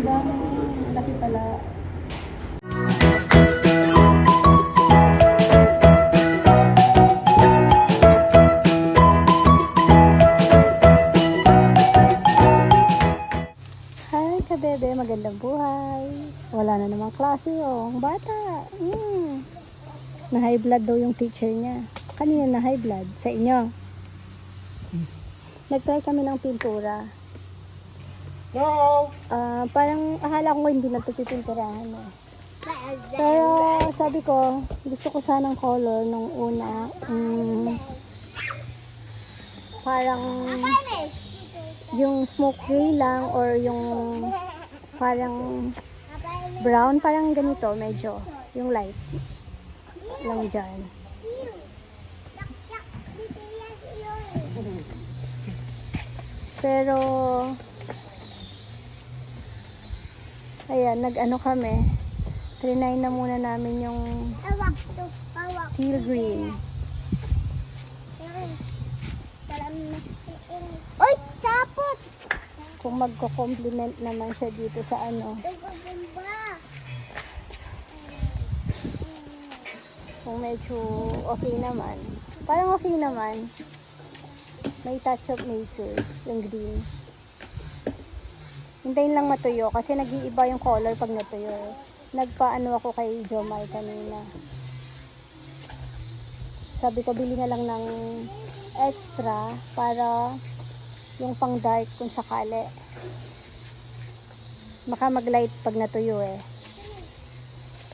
Ang dami. Laki pala. Hi, kabebe. Magandang buhay. Wala na namang klase, oh. Ang bata. Mm. Na high blood daw yung teacher niya. Kanina na high blood. Sa inyo. Nag-try kami ng pintura. No! Ah, parang akala ko hindi na ito. Eh. Pero sabi ko, gusto ko sanang color nung una. Mm, parang yung smoke gray lang or yung parang brown, parang ganito medyo. Yung light lang dyan. Pero, ayan, nag-ano kami. Trinay na muna namin yung teal green. Uy, sapot! Kung magko-compliment naman siya dito sa ano. Kung medyo okay naman. Parang okay naman. May touch of nature, yung green. Hintayin lang matuyo kasi nag-iiba yung color pag natuyo. Nagpaano ako kay Jomar kanina. Sabi ko bili na lang ng extra para yung pang dark kung sakali. Baka mag-light pag natuyo eh.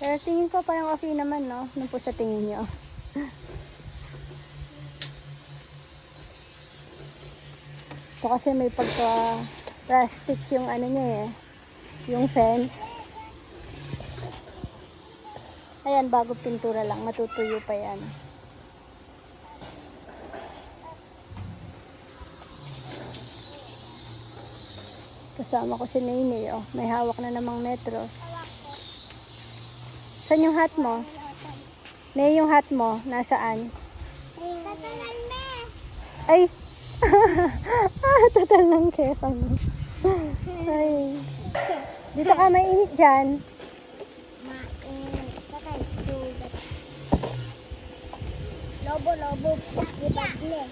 Pero tingin ko parang okay naman, no? Nung po sa tingin nyo. Ito kasi may pagka plastic yung ano niya eh. Yung fence. Ayan, bago pintura lang. Matutuyo pa yan. Kasama ko si Nene, oh. May hawak na namang metro. Saan yung hat mo? Ne, yung hat mo, nasaan? Tatalan me. Ay! ah, total ng kepa mo. Ay. Dito ka mainit dyan. Lobo, lobo. Bakli-bakli.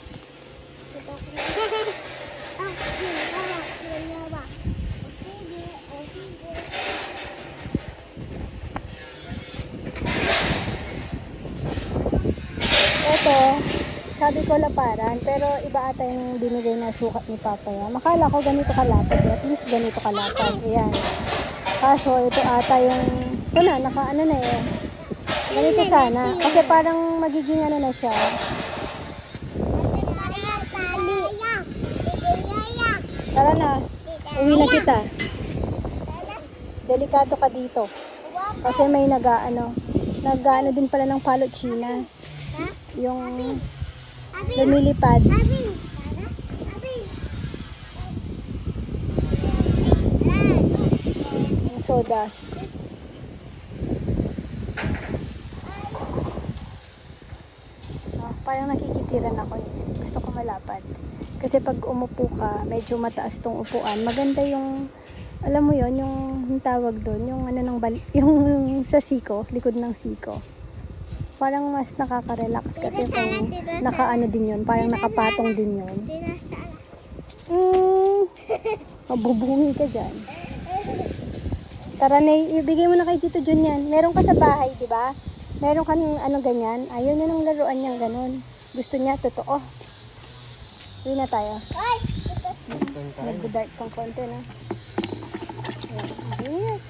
Ah, yun, ah, yun, yawa. O sige, o sige. Ito, sabi ko laparan, pero iba ata yung binigay na sukat ni Papa yan. Makala ko ganito kalapad, eh. at least ganito kalapad. Ayan. Kaso ito ata yung, ito na, naka ano na eh. Ganito sana. Kasi parang magiging ano na siya. Tara na, uwi na kita. Delikado ka dito. Kasi may nag-ano, nag-ano din pala ng palot China. Yung lumilipad. Yung sodas. Ah, parang nakikitiran ako. eh. Gusto ko malapad. Kasi pag umupo ka, medyo mataas tong upuan. Maganda yung, alam mo yon yung, yung tawag doon, yung ano ng bal, yung sa siko, likod ng siko. Parang mas nakaka-relax kasi kung nakaano din yun, parang nakapatong din yun. Mm, mabubungi ka dyan. Tara na, ibigay mo na kay Tito Jun yan. Meron ka sa bahay, di ba? Meron ka ng ano ganyan. Ayaw na ng laruan niyang ganun. Gusto niya, totoo. Uwi na tayo. Ay! Nag-dark kang konti na. Ayan. Yes.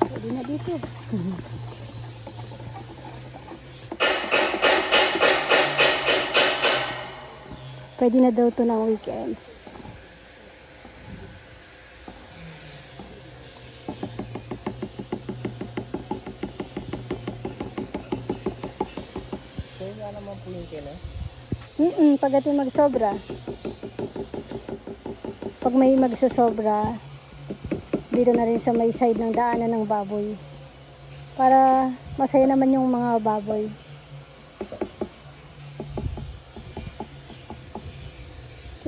Pwede na dito. Pwede na daw to ng weekends. Kaya naman po yung kina. Mm pagdating magsobra. Pag may magsasobra, dito na rin sa may side ng daanan ng baboy. Para masaya naman yung mga baboy.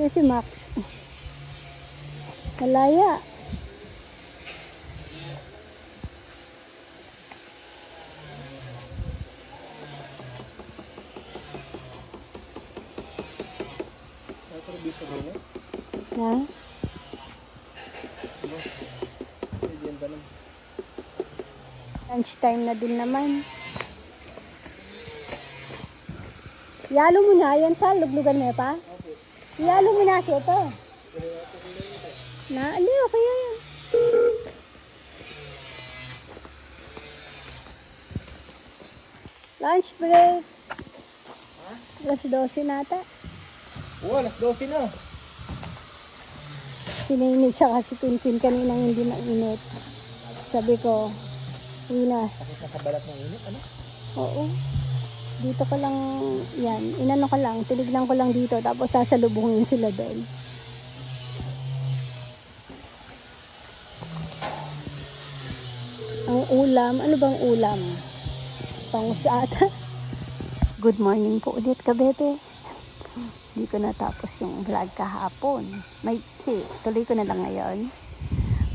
Eh si Max. Malaya. Ha? Lunch time na din naman. Yalo mo na yan sa luglugan mo pa? Oo mo na siya ito. Na, ali, okay yan. Lunch break. Alas 12 nata. Oo, alas 12 na. Pinainit siya kasi Tintin kaninang hindi mainit. Sabi ko, uwi na. Sakit na sa balat ng init, ano? Oo. Dito ko lang, yan, inano ko lang, tinignan ko lang dito, tapos sasalubungin sila doon. Ang ulam, ano bang ulam? Pangusata. Good morning po ulit, kabete. Hindi ko natapos yung vlog kahapon. May, hey, tuloy ko na lang ngayon.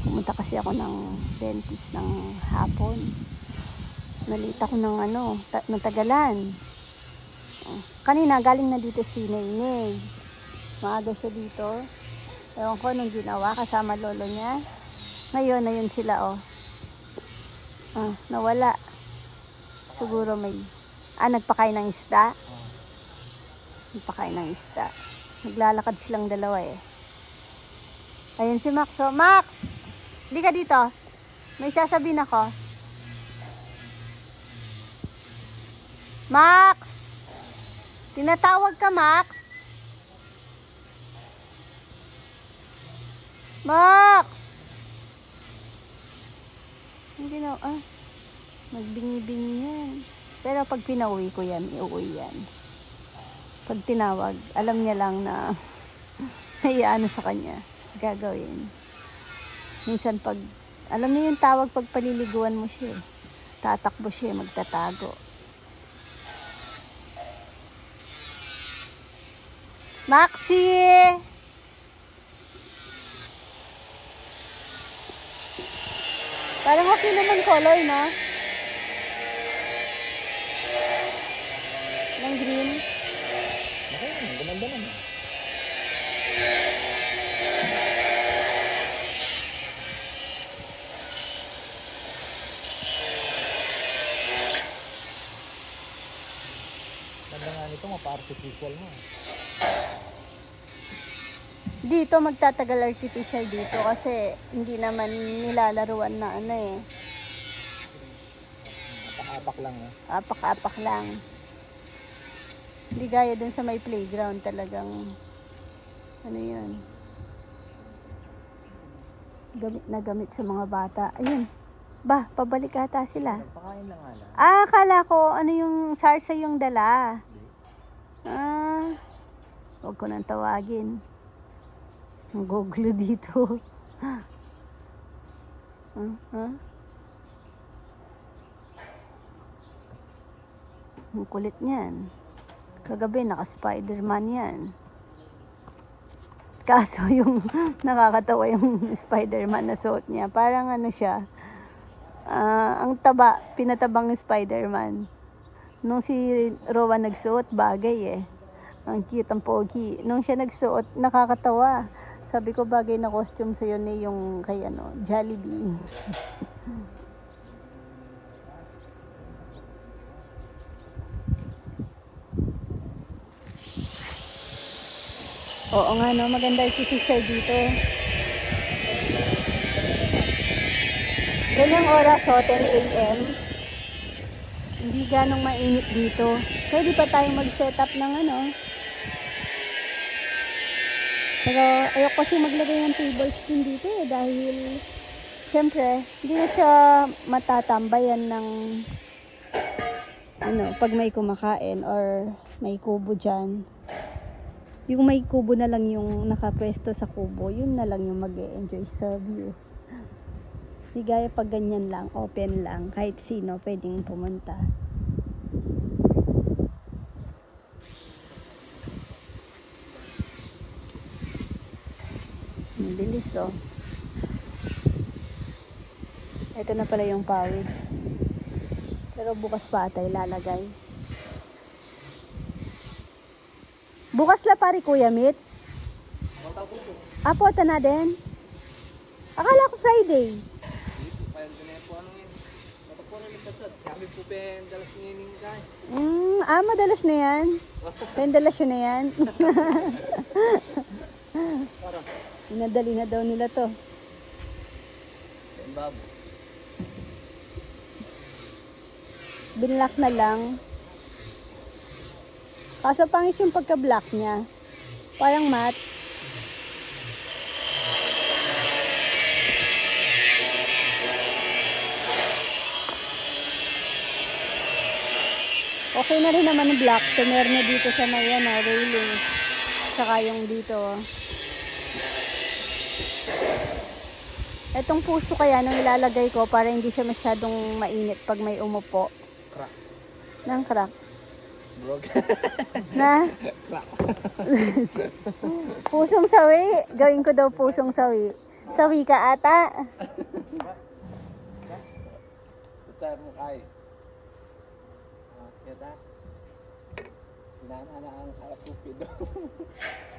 Pumunta kasi ako ng dentist ng hapon. Nalita ko ng ano, ta- tagalan. Oh, Kanina, galing na dito si Nainay. Maaga siya dito. Ewan ko anong ginawa, kasama lolo niya. Ngayon, na yun sila, oh. Ah, nawala. Siguro may... Ah, nagpakain ng isda. Nagpakain ng isda. Naglalakad silang dalawa, eh. Ayun si Max, oh. Max! Hindi ka dito. May sasabihin ako. Max! Tinatawag ka, Max? Max! Hindi na, ah. Magbingi-bingi yan. Pero pag pinauwi ko yan, iuwi yan. Pag tinawag, alam niya lang na hayaan sa kanya. Gagawin. Minsan pag, alam niya yung tawag pag paliliguan mo siya. eh. Tatakbo siya, magtatago. Maxi! Parang okay naman color, no? Ng green. Okay, gumanda naman. Ganda nga nito, mapa-artificial mo. Dito magtatagal artificial dito kasi hindi naman nilalaruan na ano eh. Apak-apak lang, ha? Apak-apak lang. Hindi gaya dun sa may playground talagang ano yun. Gamit na gamit sa mga bata. Ayun. Ba, pabalik ata sila. Pakain lang nga lang. Ah, akala ko ano yung sarsa yung dala. Ah, huwag ko nang tawagin. Ang guglo dito. Ah, ah. Ang kulit niyan. Kagabi, naka-Spiderman yan. Kaso yung nakakatawa yung Spiderman na suot niya. Parang ano siya, ah, ang taba, pinatabang Spiderman. Nung si Rowan nagsuot, bagay eh. Ang cute, ang pogi. Nung siya nagsuot, nakakatawa. Sabi ko bagay na costume sa'yo ni yung kay ano, Jollibee. Oo nga no, maganda si sister dito. Ganyang oras, oh, 10 a.m. Hindi ganong mainit dito. Pwede pa tayong mag-set up ng ano. Pero ayoko kasi maglagay ng tables din dito eh dahil syempre hindi na siya matatambayan ng ano, pag may kumakain or may kubo dyan. Yung may kubo na lang yung nakapwesto sa kubo, yun na lang yung mag enjoy sa view. Di gaya pag ganyan lang, open lang, kahit sino pwedeng pumunta. Ang bilis oh. Ito na pala yung pawid. Pero bukas pa ata ilalagay. Bukas la pare Kuya Mitz. Apo, ta na din? Akala ko Friday. Yun. Mm, ah, madalas na yan. Pendalasyon na yan. Inadali na daw nila to. Pen bab. Binlock na lang. Kaso pangit yung pagka-block niya. Parang matte. Okay na rin naman yung black. So, meron na dito sa may ano, railing. Saka yung dito. Etong puso kaya nung ilalagay ko para hindi siya masyadong mainit pag may umupo. Crack. Nang crack. Broke. Na? pusong sawi. Gawin ko daw pusong sawi. Sawi ka ata. Putar mo kay. Sige ta. Sinana na ang harap kupido.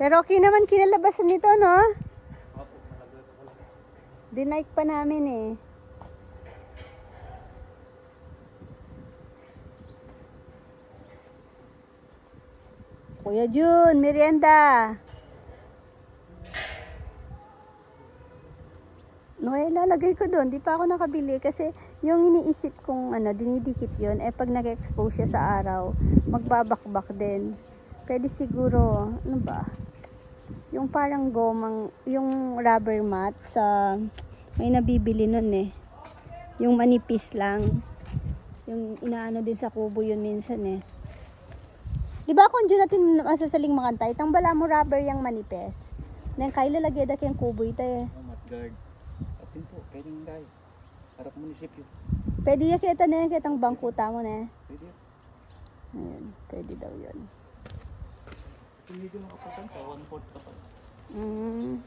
Pero okay naman kinalabasan nito, no? Dinike pa namin eh. Kuya Jun, merienda. No, eh, lalagay ko doon. Di pa ako nakabili kasi yung iniisip kong ano, dinidikit yon eh pag nag-expose siya sa araw, magbabakbak din. Pwede siguro, ano ba? Yung parang gomang, yung rubber mat sa, may nabibili nun eh. Yung manipis lang. Yung inaano din sa kubo yun minsan eh. Di ba kung natin masasaling makantay, itang bala mo rubber yung manipis. Then kaya lalagyan dati yung kubo ito eh. Atin po, pwedeng guy. Sarap munisipyo. Pwede yung kita na yung kitang bangkuta mo na eh. Pwede. Ayun, pwede daw yun. Medyo makapasan pa, one-fourth pa pa. Mm.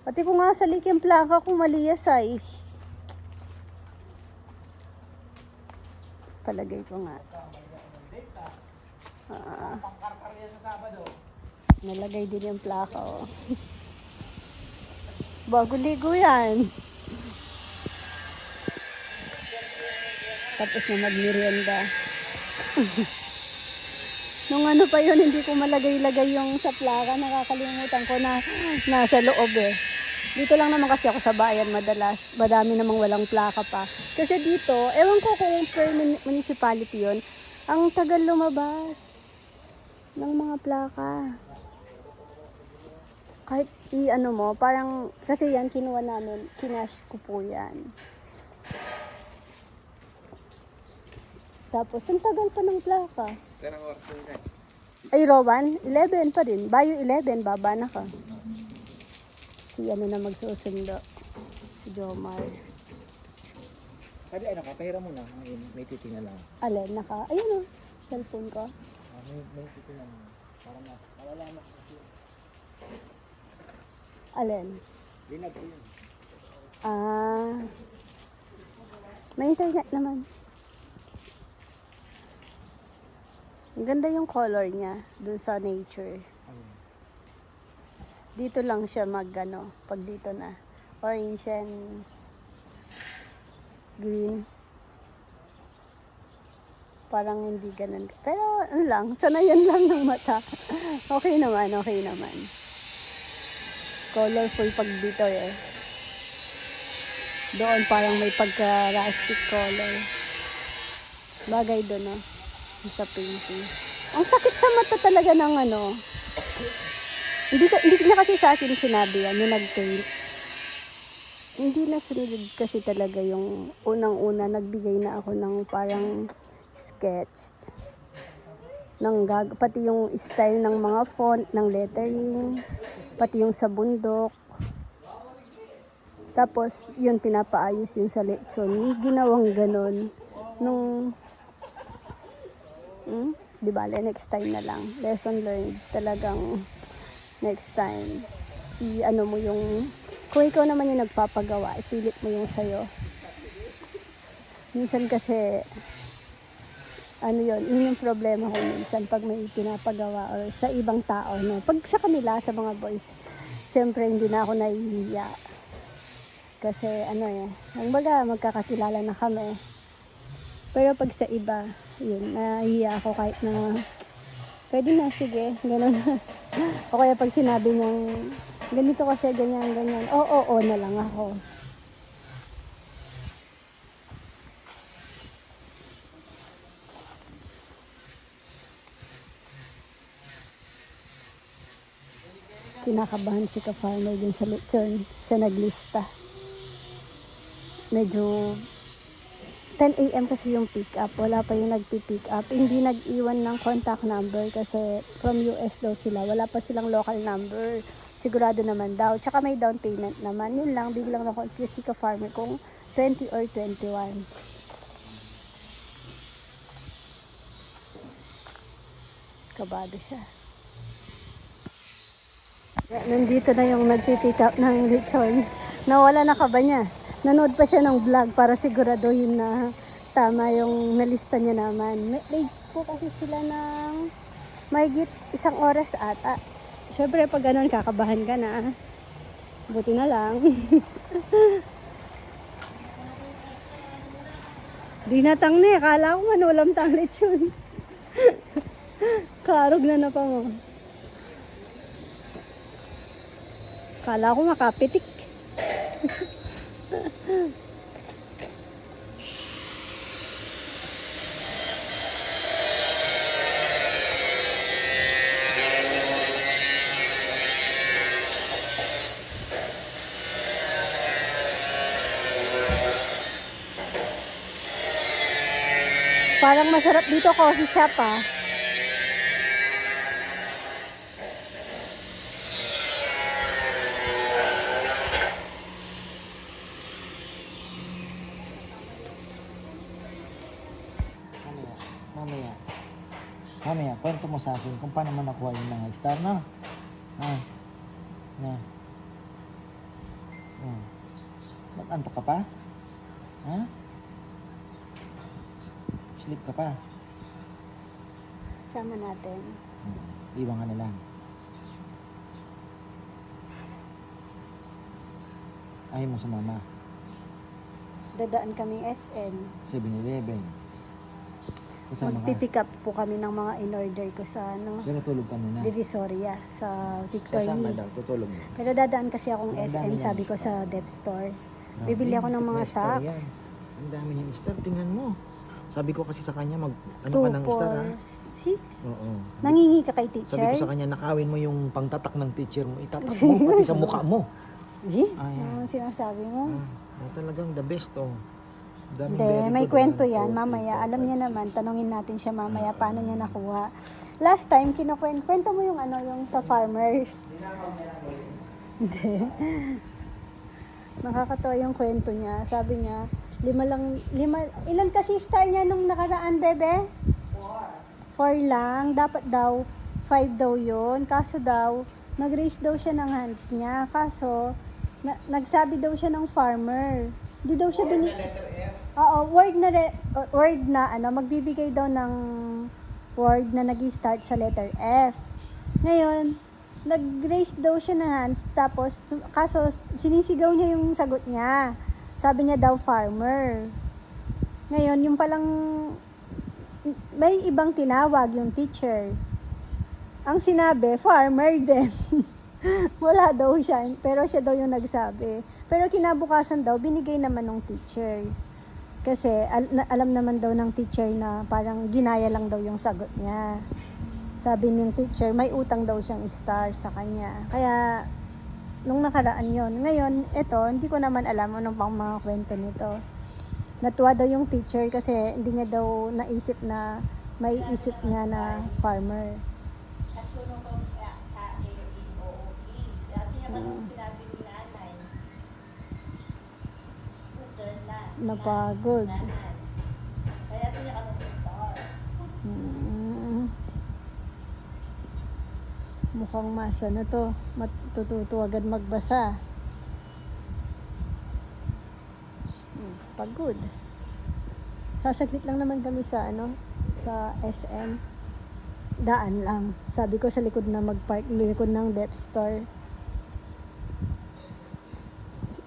Pati ko nga sa yung plaka kung mali size. Palagay ko nga. Ah. Nalagay din yung plaka oh. Bago ligo yan. Tapos na magmerienda. Nung ano pa yun, hindi ko malagay-lagay yung sa plaka. Nakakalimutan ko na nasa loob eh. Dito lang naman kasi ako sa bayan madalas. Madami namang walang plaka pa. Kasi dito, ewan ko kung per mun- municipality yun, ang tagal lumabas ng mga plaka. Kahit i-ano mo, parang, kasi yan kinuha namin, kinash ko po yan. Tapos, ang tagal pa ng plaka. Pero oras yung guy. Ay, Rowan, 11 pa rin. Bayo 11, baba na ka. Si ano na magsusundo. Si Jomar. Sabi ano ka, pahira mo na. May, may titingnan lang. Alin, naka, ayun o, cellphone ko. Ah, may, may titingnan lang. Para na, ko kasi. Alin. Linag ko yun. Ah, may internet naman. Ang ganda yung color niya dun sa nature. Dito lang siya mag ano, pag dito na. Orange and green. Parang hindi ganun. Pero ano lang, sanayan lang ng mata. okay naman, okay naman. Colorful pag dito eh. Doon parang may pagka-rustic color. Bagay doon, no? Sa painting. Ang sakit sa mata talaga ng ano, hindi, hindi niya kasi sa akin sinabi yan, yung nag-paint. Hindi na sunod kasi talaga yung unang-una, nagbigay na ako ng parang sketch. Ng gag pati yung style ng mga font, ng lettering, pati yung sa bundok. Tapos, yun pinapaayos yung sa. Yung ginawang ganon. Nung, hmm, di ba, next time na lang. Lesson learned. Talagang, next time, i-ano mo yung, kung ikaw naman yung nagpapagawa, ipilit mo yung sayo. Minsan kasi, ano yun, yun yung problema ko minsan pag may pinapagawa or sa ibang tao, no. Pag sa kanila, sa mga boys, syempre hindi na ako nahihiya. Kasi ano eh, ang baga magkakakilala na kami. Pero pag sa iba, yun, nahihiya ako kahit na pwede na, sige, gano'n. o kaya pag sinabi niyang ganito kasi, ganyan, ganyan, oo, oo, oo na lang ako. kinakabahan si ka-farmer din sa lechon. Siya naglista. Medyo 10 a.m. kasi yung pick up. Wala pa yung nagpi-pick up. Hindi nag-iwan ng contact number kasi from US daw sila. Wala pa silang local number. Sigurado naman daw. Tsaka may down payment naman. Yun lang, biglang na confused si ka-farmer kung 20 or 21. Kabado siya. Yeah, nandito na yung nagpipick up ng lechon. Nawala na ka ba niya? Nanood pa siya ng vlog para siguraduhin na tama yung nalista niya naman. May, late po kasi sila ng mahigit isang oras ata. Siyempre pag ganun kakabahan ka na. Buti na lang. Di natang na eh. Kala ko manulam tang lechon. Karog na na pa mo. Kala ko makapitik. Parang masarap dito coffee shop ah. Mo sa akin kung paano mo nakuha yung mga star, no? Ha? Na. Hmm. Ba't antok ka pa? Ha? Sleep ka pa? Sama natin. Hmm. Iwan ka na lang. Ayaw mo sumama. Dadaan kaming SM. 7-Eleven. Kasama ka. Magpipick up po kami ng mga in-order ko sa ano, Pero tulog ka muna. Divisoria sa Kasama Victory. daw, tutulog mo. Pero dadaan kasi akong Ang dami SM, sabi ko sa dep store. Bibili ako ng mga socks. Ang dami niyang star. Tingnan mo. Sabi ko kasi sa kanya, mag, ano 2, ka ng star ha? 4, 6. Oo. Nangingi ka kay Sabi teacher? ko sa kanya, nakawin mo yung pangtatak ng teacher mo. Itatak mo, pati sa mukha mo. Eh? Ay, Ano sinasabi mo? ah, ah, talagang the best, oh. Daming Hindi, may kwento yan. Mamaya, alam four, niya naman. Tanungin natin siya mamaya paano niya nakuha. Last time, kinukwento. Kwento mo yung ano, yung sa farmer. Hindi. Nakakatawa yung kwento niya. Sabi niya, lima lang, lima, ilan kasi star niya nung nakaraan, bebe? Four lang. Dapat daw, five daw yun. Kaso daw, nag-raise daw siya ng hands niya. Kaso, na, nagsabi daw siya ng farmer. Hindi daw siya bini... Oo, word na, re, word na, ano, magbibigay daw ng word na nag start sa letter F. Ngayon, nag-raise daw siya ng hands, tapos, kaso, sinisigaw niya yung sagot niya. Sabi niya daw, farmer. Ngayon, yung palang, may ibang tinawag yung teacher. Ang sinabi, farmer din. Wala daw siya, pero siya daw yung nagsabi. Pero kinabukasan daw, binigay naman ng teacher. Kasi al- na- alam naman daw ng teacher na parang ginaya lang daw yung sagot niya. Sabi ng teacher, may utang daw siyang star sa kanya. Kaya, nung nakaraan yon Ngayon, ito, hindi ko naman alam anong pang mga kwento nito. Natuwa daw yung teacher kasi hindi niya daw naisip na may isip niya na farmer. Napagod. Mm. Mukhang masa na to. Matututo agad magbasa. Mm, Pagod. Sasaglit lang naman kami sa ano, sa SM. Daan lang. Sabi ko sa likod na mag-park, likod ng dep store.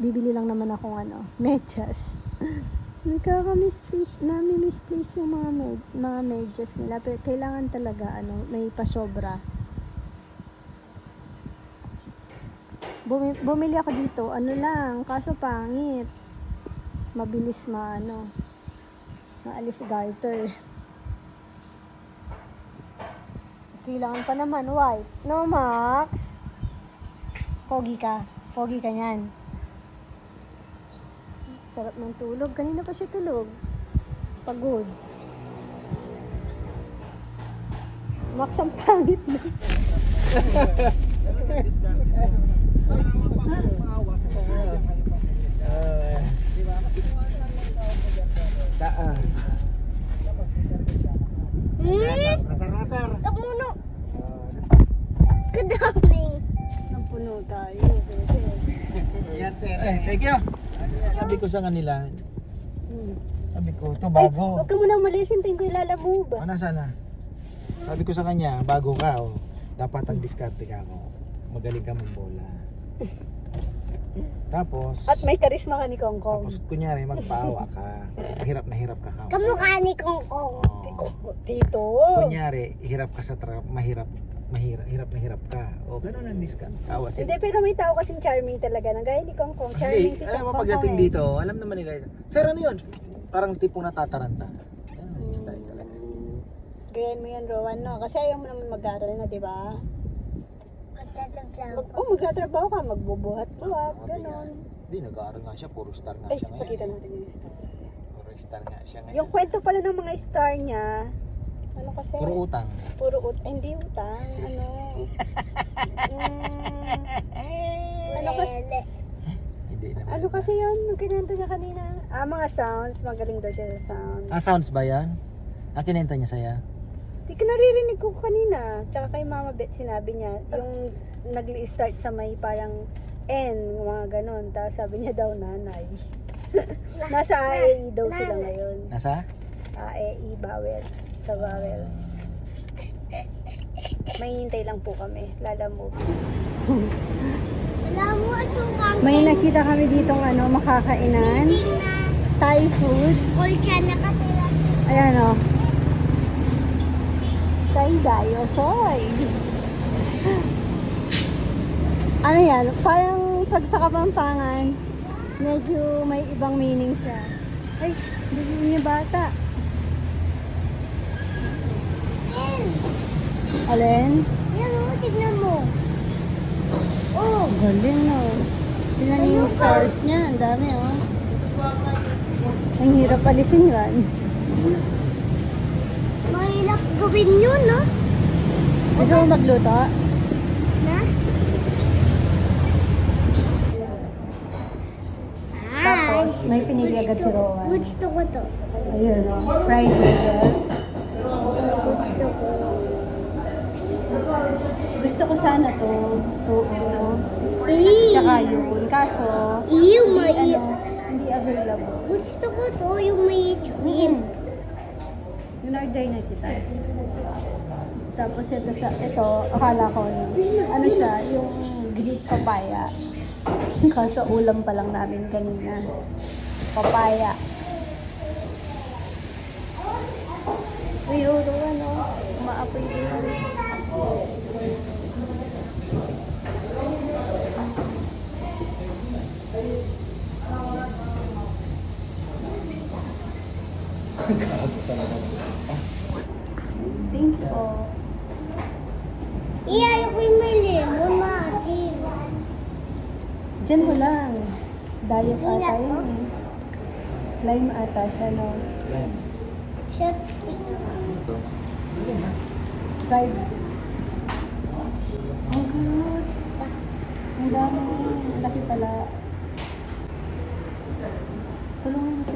Bibili lang naman akong ano, medyas. Nagkaka-misplace, nami-misplace yung mga, med- mga medyas nila. Pero kailangan talaga, ano, may pasobra. Bumi- bumili ako dito, ano lang, kaso pangit. Mabilis maano, maalis garter. Kailangan pa naman white. No, Max? Pogi ka. Pogi ka niyan. Sarap ng tulog. Kanina pa siya tulog. Pagod. Max, ang pangit. Ah. Taan. Kasar-kasar. Kamuno. Kadaming. Ang puno tayo. Yan, sir. Thank you. Sabi ko sa kanila, Hmm. sabi ko, ito Ay, bago. huwag ka muna umalis. Hintayin ko ilalamove. O, nasaan na? Sabi ko sa kanya, bago ka, oh. dapat ang diskarte ka ako. Magaling ka bola. Tapos, At may karisma ka ni Kong Kong. tapos kunyari magpaawa ka. Hirap na hirap ka ka. Kamukha ni Kong Kong. Oh. Tito. Kunyari, hirap ka sa tra mahirap, mahirap, hirap na hirap ka. O, ganun ang diskarte. Awa Hindi, sila. pero may tao kasing charming talaga. Nang gaya ni Kong Kong. Charming Hindi, si alam Kong mo Kong. pagdating eh. dito, alam naman nila, Sir, ano yun? Parang tipong natataranta. Ganun ang style talaga. Gayan mo yan, Rowan, no? Kasi ayaw mo naman mag-aaral na, di ba? Mag, oh, magtatrabaho ka, magbubuhat-buhat, ganon. Hindi, nag-aaral nga siya. Puro star nga Ay, siya ngayon. pakita natin yung star. Puro star nga siya ngayon. Yung kwento pala ng mga star niya, ano kasi? Puro utang. Puro ut, eh, hindi utang, ano. mm, ano kasi, Hindi naman. ano kasi yun, nung kinento niya kanina. Ah, mga sounds, magaling daw siya sa sounds. Ah, sounds ba yan? Ah, kinenta niya saya? Di ka naririnig ko kanina. Tsaka kay Mama Bet sinabi niya, yung nag-start sa may parang N, mga ganon. Tapos sabi niya daw nanay. Nasa AAE daw sila ngayon. Nasa? AAE bawel. Sa vowels. May hintay lang po kami. Lala mo. Wala mo at May nakita kami ditong ano, makakainan. Thai food. kulcha na kasi lang. Ayan o. Thai dayo soy. ano yan? Parang pag sa Kapampangan, medyo may ibang meaning siya. Ay, hindi niya bata. Alin? Yan o, tignan mo. Oh, galing no. Tingnan niyo yung stars niya. Ang dami oh. Ang hirap alisin yan. mahirap gawin yun, no? Gusto mo magluto? Na? Tapos, may pinili agad si Rowan. Gusto ko to. Ayun, oh. fried noodles. Gusto ko. Gusto ko sana to, tuo. Eh, Tsaka yun. Kaso, Iyo, may... hindi, ano, hindi available. Gusto ko to, yung may shrimp. In-order na kita. Tapos ito sa, ito, akala ko, ano siya, yung Greek papaya. Kaso ulam pa lang namin kanina. Papaya. Uy, uro, ano, maapoy din. Thank you po. Iya, yung may may lemon na, Jim. Diyan mo lang. Diet ata yun. Lime ata siya, no? Yan. Chopstick. Ito. Fried. Ang good. Ang dami. Ang laki pala. Tulungan mo si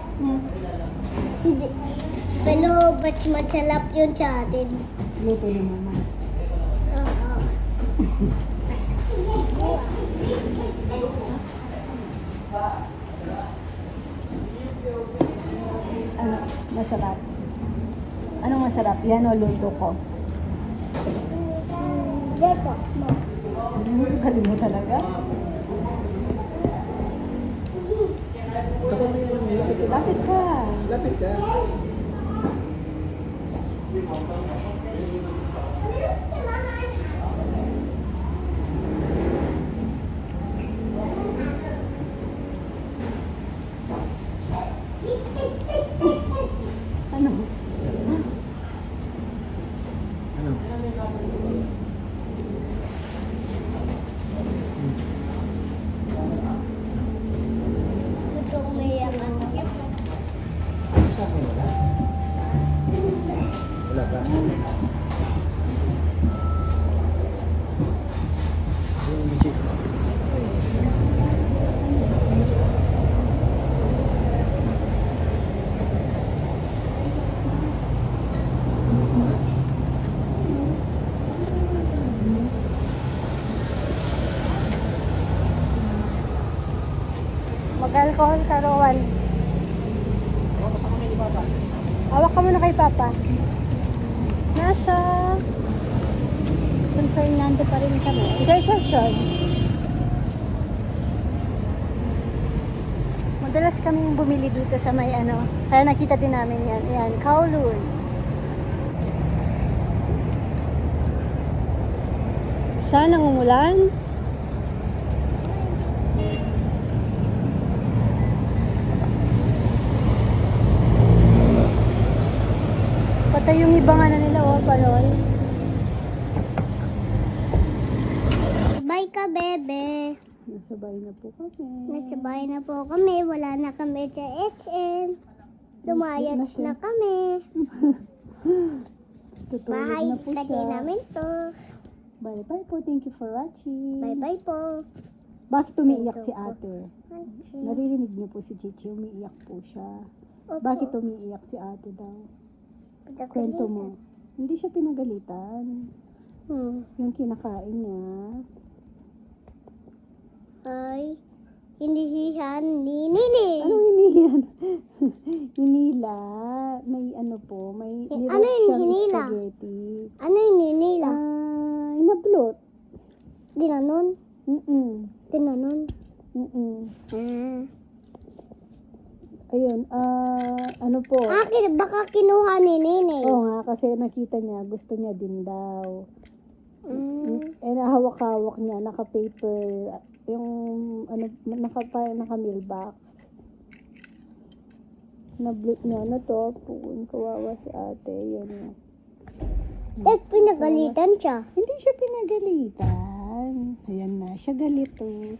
Tulungan. Mm. ba't masarap yun sa atin? Luto ni mama. Oo. Ano, masarap. Anong masarap? Yan o luto ko. Mm, Dito, mo. Hmm, mo talaga. Ito pa lapit ka. Lapit ka. Mag-alcohol ka, Rowan. Ano sa kami ni Papa? Hawak ka muna kay Papa. Nasa San Fernando pa rin kami. Intersection. Madalas kaming bumili dito sa may ano. Kaya nakita din namin yan. Ayan, Kowloon. Sana umulan. Patay yung ibang ano nila, oh, parol. Bye ka, bebe. Nasa bahay na po kami. Nasa bahay na po kami. Wala na kami sa HM. Lumayat Nasaan na na kami. Bahay na po kasi siya. namin to. Bye bye po. Thank you for watching. Bye-bye po. Bakit umiiyak si ate? Naririnig niyo po si Chichi, umiiyak po siya. Opo. Bakit umiiyak si ate daw? Kwento mo. Hindi siya pinagalitan. Hmm. Yung kinakain niya. Ay, hinihihan ni Nini. Anong hiniyan? hinila. May ano po, may Eh, nilot ano yung siyang hinila? spaghetti. Ano yung ninila? Ah, inablot. Ginanon? Mm-mm. Ginanon? Mm-mm. Ah. Ayun, ah, ano po? Ah, kin- baka kinuha ni Nini. Oo nga, kasi nakita niya, gusto niya din daw. Mm. Eh, nahawak-hawak niya, naka-paper, yung, ano, naka, parang naka-mailbox. Nablot niya, ano to, puun, kawawa si ate, yun nga. Eh, pinagalitan siya. Hindi siya pinagalitan. Ayan na, siya galit oh.